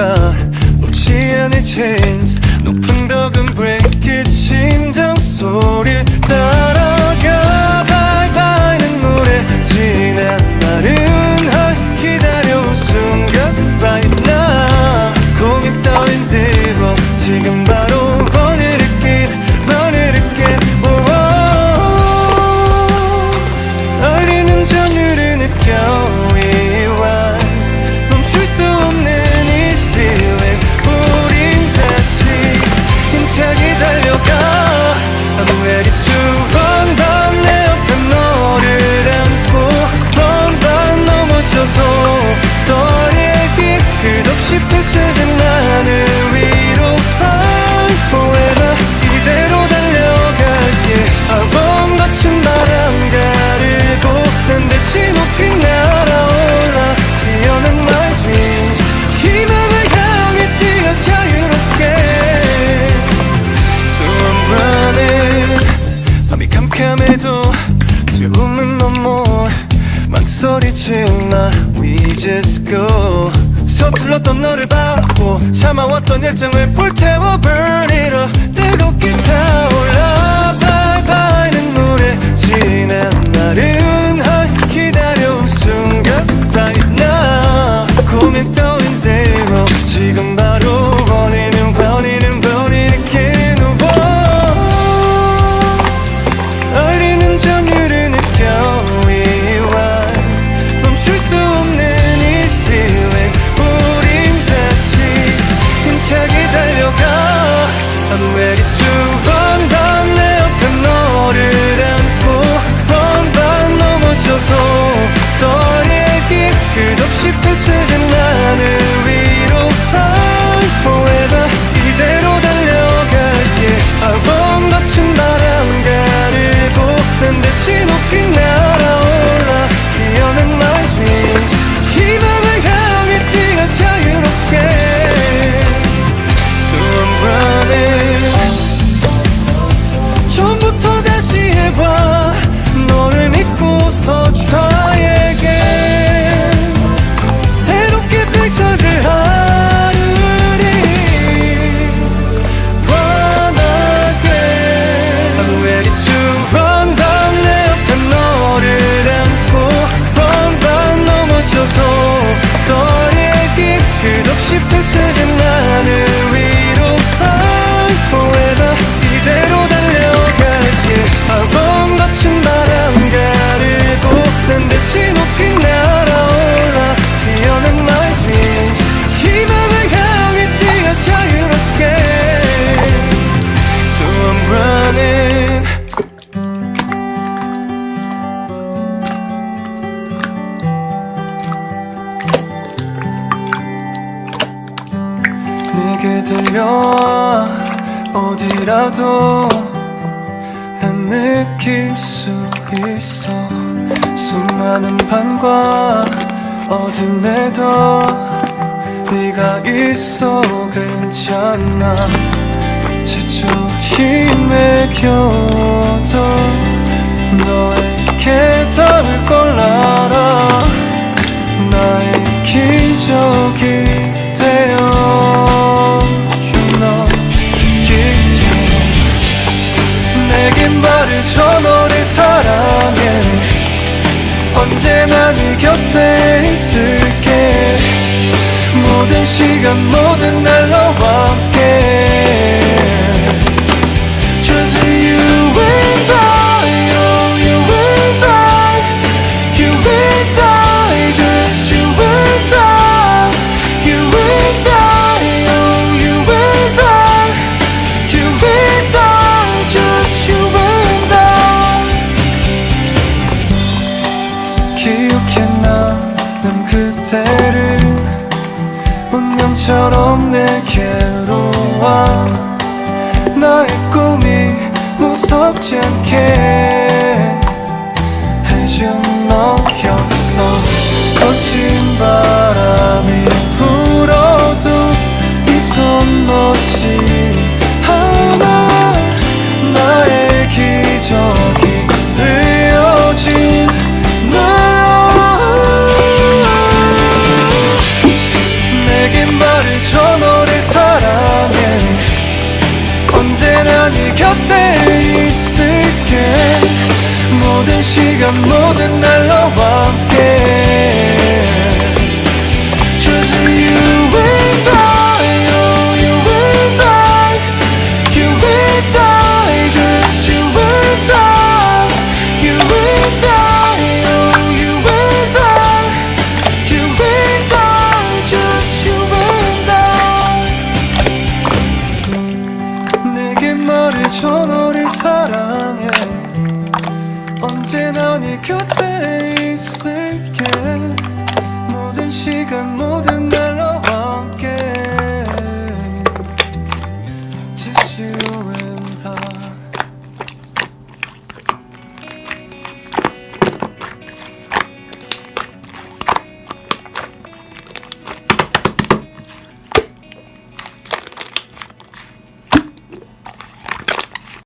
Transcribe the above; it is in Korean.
가 놓지 않은 chance just go 서툴렀던 너를 받고 참아왔던 열정을 불태워 burn it up. 뜨겁게 타올라. Bye bye는 노래 지난 날은 내게 들려와 어디라도 난 느낄 수 있어. 수많은 밤과 어둠에도 네가 있어. 괜찮아. 지쳐 힘에 겨워도 너에게 나를 저 너를 사랑해. 언제나 네 곁에 있을게. 모든 시간 모든 날 너와 함께. 운명처럼 내게로 와. 나의 꿈이 무섭지 않게 해준 너. 곁에 있을게. 모든 시간 모든 날로 함께. 언제나